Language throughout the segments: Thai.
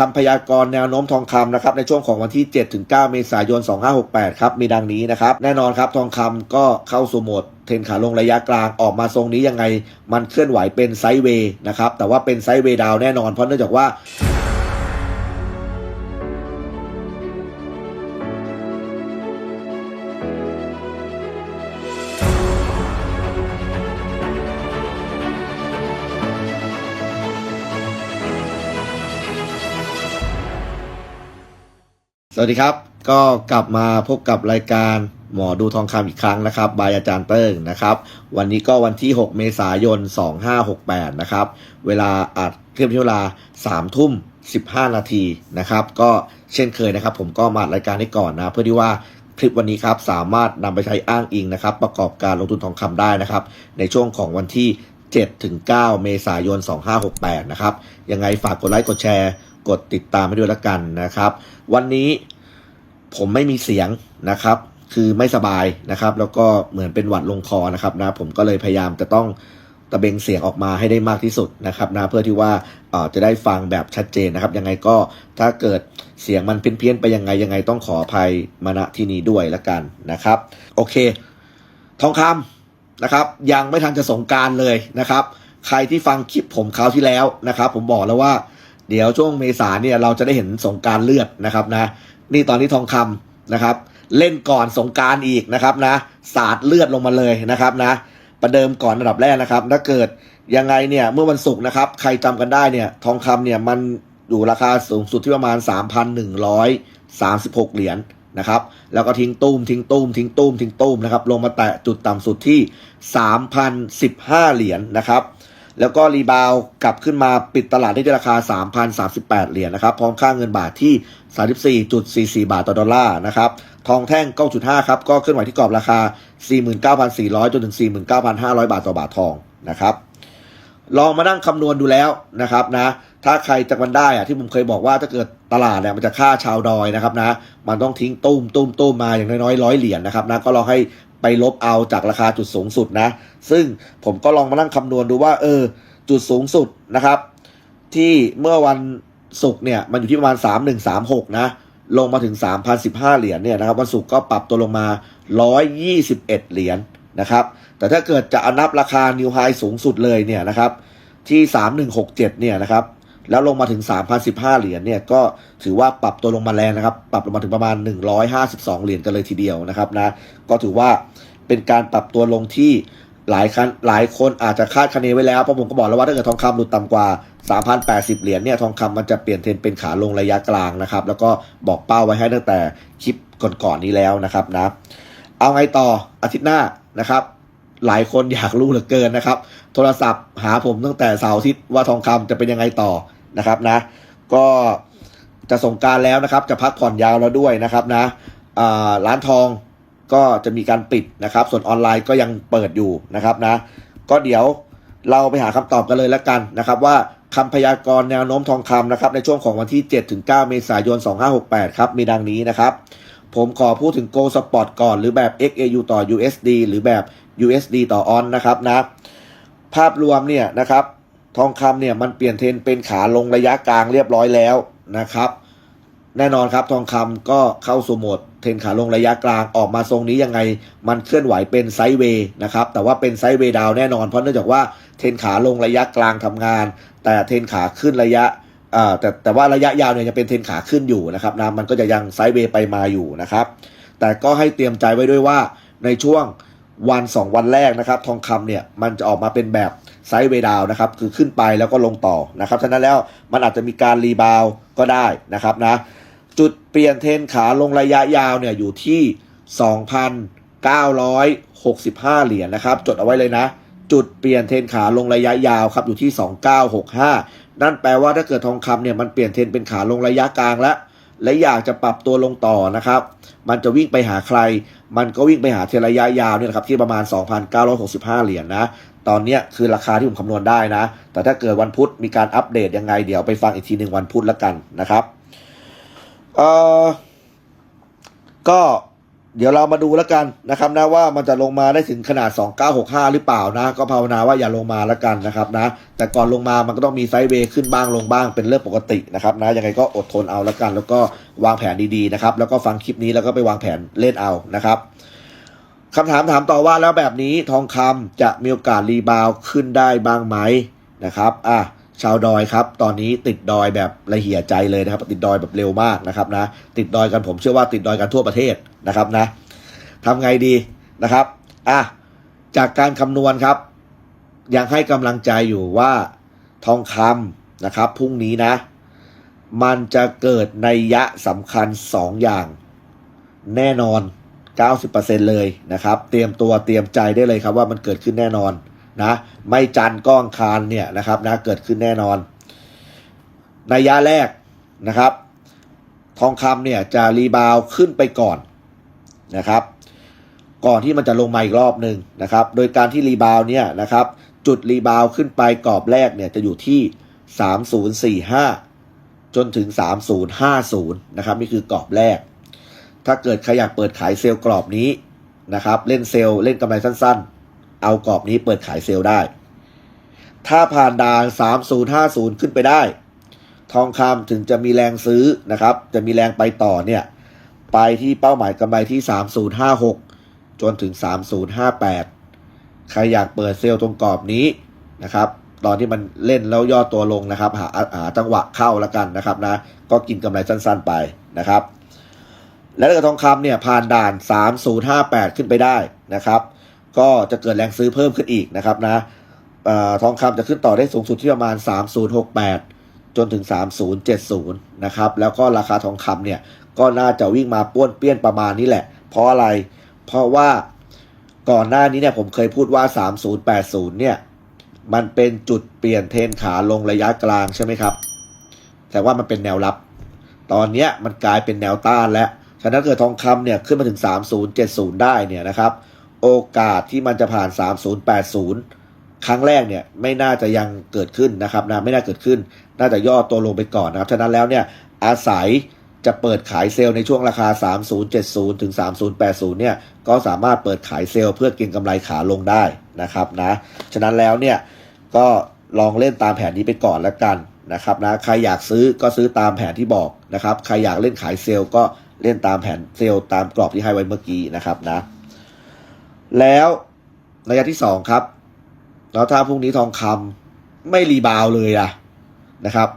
คำพยากรณ์แนวโน้มทองคำนะครับในช่วงของวันที่7ถึง9เมษายน 2568 ครับมีดังนี้นะครับแน่นอนครับทองคำก็เข้าสู่โหมดเทรนขาลงระยะกลางออกมาทรงนี้ยังไง มันเคลื่อนไหวเป็นไซด์เวย์นะครับแต่ว่าเป็นไซด์เวย์ดาวแน่นอนเพราะเนื่องจากว่า วัสดีครับ ก็กลับมาพบกับรายการหมอดูทองคำอีกครั้งนะครับ บายอาจารย์เติ้งนะครับ วันนี้ก็วันที่ 6 เมษายน 2568 นะครับ เวลาอัดเทียบที่เวลา 3 ทุ่ม 15 นาทีนะครับ ก็เช่นเคยนะครับ ผมก็มาอัดรายการนี้ก่อนนะ เพื่อที่ว่าคลิปวันนี้ครับสามารถนำไปใช้อ้างอิงนะครับ ประกอบการลงทุนทองคำได้นะครับ ในช่วงของวันที่7ถึง9เมษายน 2568 นะครับ ยังไงฝากกดไลค์กดแชร์ กดติดตามให้ด้วยละกันนะครับ วันนี้ผมไม่มีเสียงนะครับ คือไม่สบายนะครับ แล้วก็เหมือนเป็นหวัดลงคอนะครับนะผมก็เลยพยายามจะต้องตะเบงเสียงออกมาให้ได้มากที่สุดนะครับนะเพื่อที่ว่าจะได้ฟังแบบชัดเจนนะครับ ยังไงก็ถ้าเกิดเสียงมันเพี้ยนๆไปยังไงยังไงต้องขออภัยมาณที่นี้ด้วยละกันนะครับ โอเค ทองคำนะครับ ยังไม่ทันจะสงการเลยนะครับ ใครที่ฟังคลิปผมคราวที่แล้วนะครับ ผมบอกแล้วว่า เดี๋ยวช่วงเมษาเนี่ยเราจะได้เห็นสงการเลือดนะครับนะ นี่ตอนนี้ทองคำนะครับ เล่นก่อนสงการอีกนะครับนะ สาดเลือดลงมาเลยนะครับนะ ประเดิมก่อนอันดับแรกนะครับถ้าเกิดยังไงเนี่ยเมื่อวันศุกร์นะครับ ใครจำกันได้เนี่ยทองคำเนี่ยมันอยู่ราคาสูงสุดที่ประมาณ 3,136 เหรียญนะครับแล้วก็ทิ้งตุ้มทิ้งตุ้มทิ้งตุ้มทิ้งตุ้มนะครับลงมาแตะจุดต่ำสุดที่ 3,015 เหรียญนะครับ แล้วก็รีบาวกลับขึ้นมาปิดตลาดที่ราคา 3,038 เหรียญนะครับ พร้อมค่าเงินบาทที่ 34.44 บาทต่อดอลลาร์นะครับ ทองแท่ง 9.5 ครับ ก็เคลื่อนไหวที่กรอบราคา 49,400 จนถึง 49,500 บาทต่อบาททองนะครับ ลองมานั่งคำนวณดูแล้วนะครับนะ ถ้าใครจะมันได้อะที่ผมเคยบอกว่าถ้าเกิดตลาดเนี่ยมันจะค่าชาวดอยนะครับนะ มันต้องทิ้งตุ้มตุ้มตุ้มมาอย่างน้อยๆร้อยเหรียญนะครับนะ ก็ลองให้ ไปลบเอาจากราคาจุดสูงสุดนะ ซึ่งผมก็ลองมานั่งคำนวณดูว่า เออ จุดสูงสุดนะครับ ที่เมื่อวันศุกร์เนี่ยมันอยู่ที่ประมาณ 3136 นะ ลงมาถึง 3,015 เหรียญเนี่ยนะครับวันศุกร์ก็ปรับตัวลงมา 121 เหรียญนะครับ แต่ถ้าเกิดจะอนับราคานิวไฮสูงสุดเลยเนี่ยนะครับ ที่ 3167 เนี่ยนะครับ แล้วลงมาถึง 3,015 เหรียญเนี่ยก็ถือว่าปรับตัวลงมาแรงนะครับ ปรับลงมาถึงประมาณ 152 เหรียญกันเลยทีเดียวนะครับนะก็ถือว่าเป็นการปรับตัวลงที่หลายคันหลายคนอาจจะคาดคะเนไว้แล้วเพราะผมก็บอกแล้วว่าถ้าเกิดทองคำหลุดต่ำกว่า 3,080 เหรียญเนี่ยทองคำมันจะเปลี่ยนเทรนเป็นขาลงระยะกลางนะครับ แล้วก็บอกเป้าไว้ให้ตั้งแต่คลิปก่อนๆนี้แล้วนะครับนะเอาไงต่ออาทิตย์หน้านะครับหลายคนอยากรู้เหลือเกินนะครับ โทรศัพท์หาผมตั้งแต่เสาร์อาทิตย์ว่าทองคำจะเป็นยังไงต่อ นะครับนะ ก็จะส่งการแล้วนะครับ จะพักผ่อนยาวแล้วด้วยนะครับนะร้านทองก็จะมีการปิดนะครับ ส่วนออนไลน์ก็ยังเปิดอยู่นะครับนะ ก็เดี๋ยวเราไปหาคำตอบกันเลยแล้วกันนะครับ ว่าคำพยากรณ์แนวโน้มทองคำนะครับในช่วงของวันที่7ถึง9เมษายน 2568 ครับ มีดังนี้นะครับ ผมขอพูดถึง Go Spot ก่อน หรือแบบ XAU ต่อ USD หรือแบบ USD ต่อออนนะครับนะ ภาพรวมเนี่ยนะครับ ทองคำเนี่ยมันเปลี่ยนเทรนเป็นขาลงระยะกลางเรียบร้อยแล้วนะครับ แน่นอนครับทองคำก็เข้าสู่โหมดเทรนขาลงระยะกลางออกมาทรงนี้ยังไง มันเคลื่อนไหวเป็นไซด์เวย์นะครับ แต่ว่าเป็นไซด์เวย์ดาวแน่นอนเพราะเนื่องจากว่าเทรนขาลงระยะกลางทำงาน แต่เทรนขาขึ้นระยะแต่แต่ว่าระยะยาวเนี่ยจะเป็นเทรนขาขึ้นอยู่นะครับนะมันก็จะยังไซด์เวย์ไปมาอยู่นะครับ แต่ก็ให้เตรียมใจไว้ด้วยว่าในช่วงวัน 2 วันแรกนะครับ ทองคำเนี่ยมันจะออกมาเป็นแบบ ไซด์เวดาวนะครับคือขึ้นไปแล้วก็ลงต่อนะครับฉะนั้นแล้วมันอาจจะมีการรีบาวก็ได้นะครับนะจุดเปลี่ยนเทนขาลงระยะยาวเนี่ยอยู่ที่ 2,965 เหรียญนะครับ จดเอาไว้เลยนะ จุดเปลี่ยนเทนขาลงระยะยาวครับอยู่ที่ 2965 นั่นแปลว่าถ้าเกิดทองคำเนี่ยมันเปลี่ยนเทนเป็นขาลงระยะกลางแล้วและอยากจะปรับตัวลงต่อนะครับ มันจะวิ่งไปหาใคร มันก็วิ่งไปหาเทระยะยาวเนี่ยครับที่ประมาณ 2,965 เหรียญนะ ตอนนี้คือราคาที่ผมคำนวณได้นะ แต่ถ้าเกิดวันพุธมีการอัปเดตยังไง เดี๋ยวไปฟังอีกทีหนึ่งวันพุธแล้วกันนะครับเออก็เดี๋ยวเรามาดูแล้วกันนะครับนะว่ามันจะลงมาได้ถึงขนาด 2965 หรือเปล่านะ ก็ภาวนาว่าอย่าลงมาแล้วกันนะครับนะ แต่ก่อนลงมามันก็ต้องมีไซด์เวย์ขึ้นบ้างลงบ้างเป็นเรื่องปกตินะครับนะยังไงก็อดทนเอาแล้วกัน แล้วก็วางแผนดีๆนะครับ แล้วก็ฟังคลิปนี้แล้วก็ไปวางแผนเล่นเอานะครับ คำถามถามต่อว่าแล้วแบบนี้ทองคำจะมีโอกาสรีบาวขึ้นได้บ้างไหมนะครับอะชาวดอยครับ ตอนนี้ติดดอยแบบละเหี่ยใจเลยนะครับ ติดดอยแบบเร็วมากนะครับนะ ติดดอยกันผมเชื่อว่าติดดอยกันทั่วประเทศนะครับนะทำไงดีนะครับอะจากการคำนวณครับ ยังให้กำลังใจอยู่ว่าทองคำนะครับพรุ่งนี้นะ มันจะเกิดในยยะสำคัญ 2 อย่างแน่นอน 90%เลยนะครับ เตรียมตัวเตรียมใจได้เลยครับว่ามันเกิดขึ้นแน่นอนนะไม่จันก้องคารเนี่ยนะครับนะเกิดขึ้นแน่นอน ในยะแรกนะครับ ทองคำเนี่ยจะรีบาวขึ้นไปก่อนนะครับ ก่อนที่มันจะลงมาอีกรอบหนึ่งนะครับ โดยการที่รีบาวเนี่ยนะครับ จุดรีบาวขึ้นไปกรอบแรกเนี่ยจะอยู่ที่ 3045 จนถึง 3050 นะครับนี่คือกรอบแรก ถ้าเกิดใครอยากเปิดขายเซลล์กรอบนี้นะครับ เล่นเซลล์เล่นกำไรสั้นๆ เอากรอบนี้เปิดขายเซลล์ได้ ถ้าผ่านด่าน 3050 ขึ้นไปได้ ทองคำถึงจะมีแรงซื้อนะครับ จะมีแรงไปต่อเนี่ยไปที่เป้าหมายกำไรที่ 3056 จนถึง 3058 ใครอยากเปิดเซลล์ตรงกรอบนี้นะครับ ตอนที่มันเล่นแล้วย่อตัวลงนะครับ หาหาจังหวะเข้าแล้วกันนะครับนะ ก็กินกำไรสั้นๆไปนะครับ และถ้าเกิดทองคำเนี่ยผ่านด่าน 3058 ขึ้นไปได้นะครับ ก็จะเกิดแรงซื้อเพิ่มขึ้นอีกนะครับนะอทองคำจะขึ้นต่อได้สูงสุดที่ประมาณ 3068 จนถึง 3070 นะครับ แล้วก็ราคาทองคำเนี่ยก็น่าจะวิ่งมาป้วนเปี้ยนประมาณนี้แหละ เพราะอะไร เพราะว่าก่อนหน้านี้เนี่ยผมเคยพูดว่า 3080 เนี่ยมันเป็นจุดเปลี่ยนเทรนขาลงระยะกลางใช่ไหมครับ แต่ว่ามันเป็นแนวรับ ตอนเนี้ยมันกลายเป็นแนวต้านแล้ว ฉะนั้นเกิดทองคำเนี่ยขึ้นมาถึง 3070 ได้เนี่ยนะครับ โอกาสที่มันจะผ่าน 3080 ครั้งแรกเนี่ยไม่น่าจะยังเกิดขึ้นนะครับนะไม่น่าเกิดขึ้น น่าจะย่อตัวลงไปก่อนนะครับฉะนั้นแล้วเนี่ยอาศัยจะเปิดขายเซลล์ในช่วงราคา 3070 ถึง 3080 เนี่ย ก็สามารถเปิดขายเซลล์เพื่อเก็งกำไรขาลงได้นะครับนะ ฉะนั้นแล้วเนี่ย ก็ลองเล่นตามแผนนี้ไปก่อนแล้วกันนะครับนะ ใครอยากซื้อก็ซื้อตามแผนที่บอกนะครับ ใครอยากเล่นขายเซลล์ก็ เล่นตามแผนเซลล์ตามกรอบที่ให้ไว้เมื่อกี้นะครับนะ แล้วระยะที่สองครับแล้วถ้าพรุ่งนี้ทองคำไม่รีบาวเลยล่ะนะครับ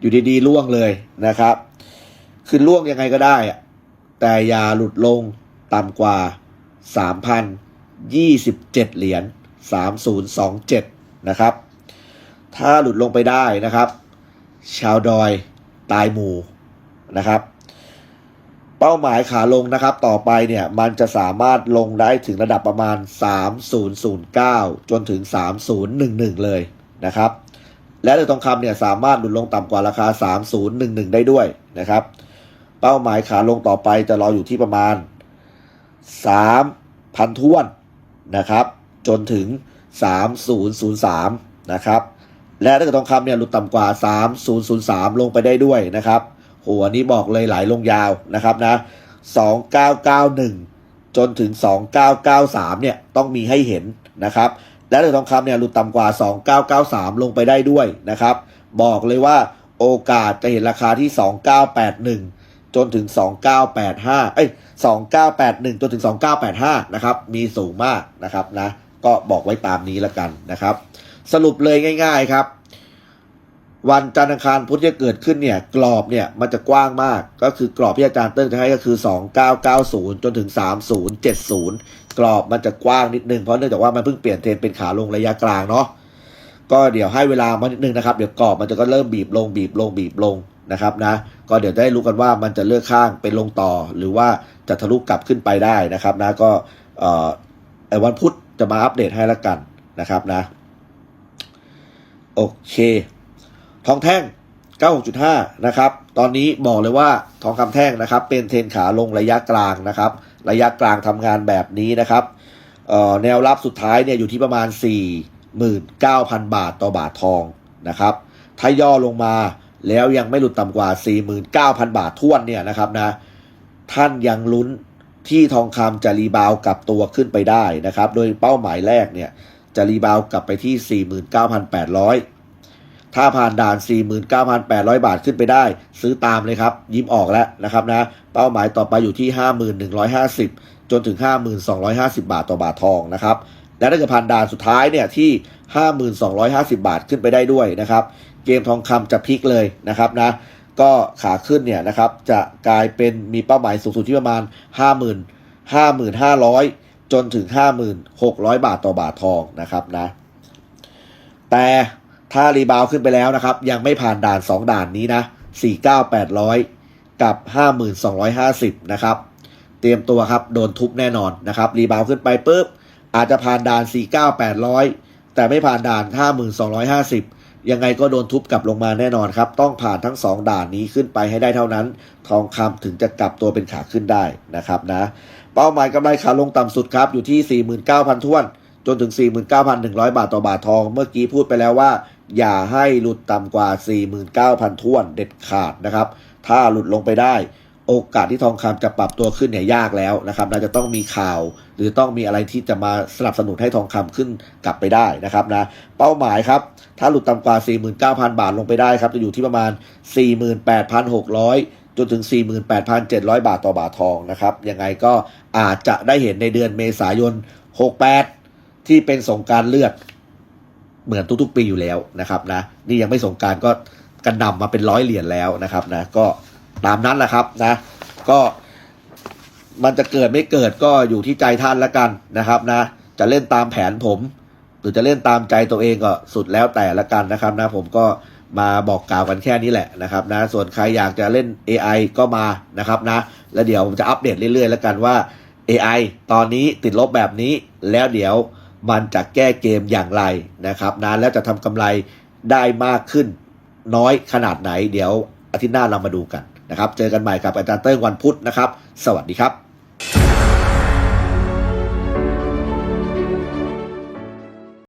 อยู่ดีๆล่วงเลยนะครับ คือล่วงยังไงก็ได้อะแต่อย่าหลุดลงต่ำกว่า 3,027 เหรียญ 3027 นะครับ ถ้าหลุดลงไปได้นะครับ ชาวดอยตายหมู่นะครับ เป้าหมายขาลงนะครับ ต่อไปเนี่ยมันจะสามารถลงได้ถึงระดับประมาณ 3009 จนถึง 3011 เลยนะครับ และเหรียญทองคำเนี่ยสามารถหลุดลงต่ำกว่าราคา 3011 ได้ด้วยนะครับ เป้าหมายขาลงต่อไปจะรออยู่ที่ประมาณ 3,000ท้วนนะครับ จนถึง 3003 นะครับ และถ้าเกิดทองคำเนี่ยหลุดต่ำกว่า 3003 ลงไปได้ด้วยนะครับ โหอันนี้บอกเลยไหลลงยาวนะครับนะ2991 จนถึง 2993 เนี่ยต้องมีให้เห็นนะครับและเหรียญทองคำเนี่ยหลุดต่ำกว่า 2993 ลงไปได้ด้วยนะครับ บอกเลยว่าโอกาสจะเห็นราคาที่ 2981 จนถึง 2985 เอ้ย 2981 จนถึง 2985 นะครับ มีสูงมากนะครับนะ ก็บอกไว้ตามนี้แล้วกันนะครับ สรุปเลยง่าย ๆ ครับ วันจันทร์อังคารพุธจะเกิดขึ้นเนี่ยกรอบเนี่ยมันจะกว้างมาก ก็คือกรอบที่อาจารย์เติ้งจะให้ก็คือ 2990 จนถึง 3070 กรอบมันจะกว้างนิดนึงเพราะเนื่องจากว่ามันเพิ่งเปลี่ยนเทรนเป็นขาลงระยะกลางเนาะก็เดี๋ยวให้เวลามานิดนึงนะครับเดี๋ยวกรอบมันจะก็เริ่มบีบลงบีบลงบีบลงนะครับนะก็เดี๋ยวได้รู้กันว่ามันจะเลือกข้างเป็นลงต่อ หรือว่าจะทะลุกลับขึ้นไปได้นะครับนะก็เอ่อวันพุธจะมาอัปเดตให้ละกันนะครับนะโอเค ทองแท่ง 96.5 นะครับ ตอนนี้บอกเลยว่าทองคำแท่งนะครับ เป็นเทรนขาลงระยะกลางนะครับ ระยะกลางทำงานแบบนี้นะครับแนวรับสุดท้ายเนี่ยอยู่ที่ประมาณ 49,000 บาทต่อบาททองนะครับ ถ้าย่อลงมาแล้วยังไม่หลุดต่ำกว่า 49,000 บาททวนเนี่ยนะครับนะ ท่านยังลุ้นที่ทองคำจะรีบาวกลับตัวขึ้นไปได้นะครับ โดยเป้าหมายแรกเนี่ยจะรีบาวกลับไปที่ 49,800 ถ้าผ่านด่าน 49,800 บาทขึ้นไปได้ ซื้อตามเลยครับ ยิ้มออกแล้วนะครับนะ เป้าหมายต่อไปอยู่ที่ 51,150 จนถึง 52,250 บาทต่อบาททองนะครับ และถ้าเกิดผ่านด่านสุดท้ายเนี่ยที่ 5250 บาทขึ้นไปได้ด้วยนะครับ เกมทองคำจะพลิกเลยนะครับนะ ก็ขาขึ้นเนี่ยนะครับจะกลายเป็นมีเป้าหมายสูงสุดที่ประมาณ 50,000 5,500 จนถึง 5,600 บาทต่อบาททองนะครับนะ แต่ ถ้ารีบาวขึ้นไปแล้วนะครับ ยังไม่ผ่านด่าน 2 ด่านนี้นะ 49,800 กับ 52,250 นะครับ เตรียมตัวครับ โดนทุบแน่นอนนะครับ รีบาวขึ้นไปปุ๊บ อาจจะผ่านด่าน 49,800 แต่ไม่ผ่านด่าน 52,250 ยังไงก็โดนทุบกลับลงมาแน่นอนครับ ต้องผ่านทั้ง 2 ด่านนี้ขึ้นไปให้ได้เท่านั้น ทองคำถึงจะกลับตัวเป็นขาขึ้นได้นะครับนะ เป้าหมายกำไรขาลงต่ำสุดครับอยู่ที่ 49,000ท้วนจนถึง 49,100 บาทต่อบาททอง เมื่อกี้พูดไปแล้วว่า อย่าให้หลุดต่ำกว่า 49,000ท้วนเด็ดขาดนะครับ ถ้าหลุดลงไปได้ โอกาสที่ทองคำจะปรับตัวขึ้นเนี่ยยากแล้วนะครับน่าจะต้องมีข่าว หรือต้องมีอะไรที่จะมาสนับสนุนให้ทองคำขึ้นกลับไปได้นะครับนะเป้าหมายครับ ถ้าหลุดต่ำกว่า 49,000 บาทลงไปได้ครับจะอยู่ที่ประมาณ 48,600จนถึง 48,700 บาทต่อบาททองนะครับ ยังไงก็อาจจะได้เห็นในเดือนเมษายน 68 ที่เป็นสงการเลือด เหมือนทุกๆปีอยู่แล้วนะครับนะนี่ยังไม่สงการก็กันนำมาเป็นร้อยเหรียญแล้วนะครับนะก็ตามนั้นแหละครับนะก็มันจะเกิดไม่เกิดก็อยู่ที่ใจท่านละกันนะครับนะจะเล่นตามแผนผม หรือจะเล่นตามใจตัวเองก็สุดแล้วแต่ละกันนะครับนะผมก็มาบอกกล่าวกันแค่นี้แหละนะครับนะส่วนใครอยากจะเล่น AI ก็มานะครับนะแล้วเดี๋ยวผมจะอัปเดตเรื่อยๆ แล้วกันว่า AI ตอนนี้ติดลบแบบนี้แล้วเดี๋ยว มันจะแก้เกมอย่างไรนะครับนะแล้วจะทำกำไรได้มากขึ้นน้อยขนาดไหน เดี๋ยวอาทิตย์หน้าเรามาดูกันนะครับ เจอกันใหม่กับอาจารย์เติ้งวันพุธนะครับ สวัสดีครับ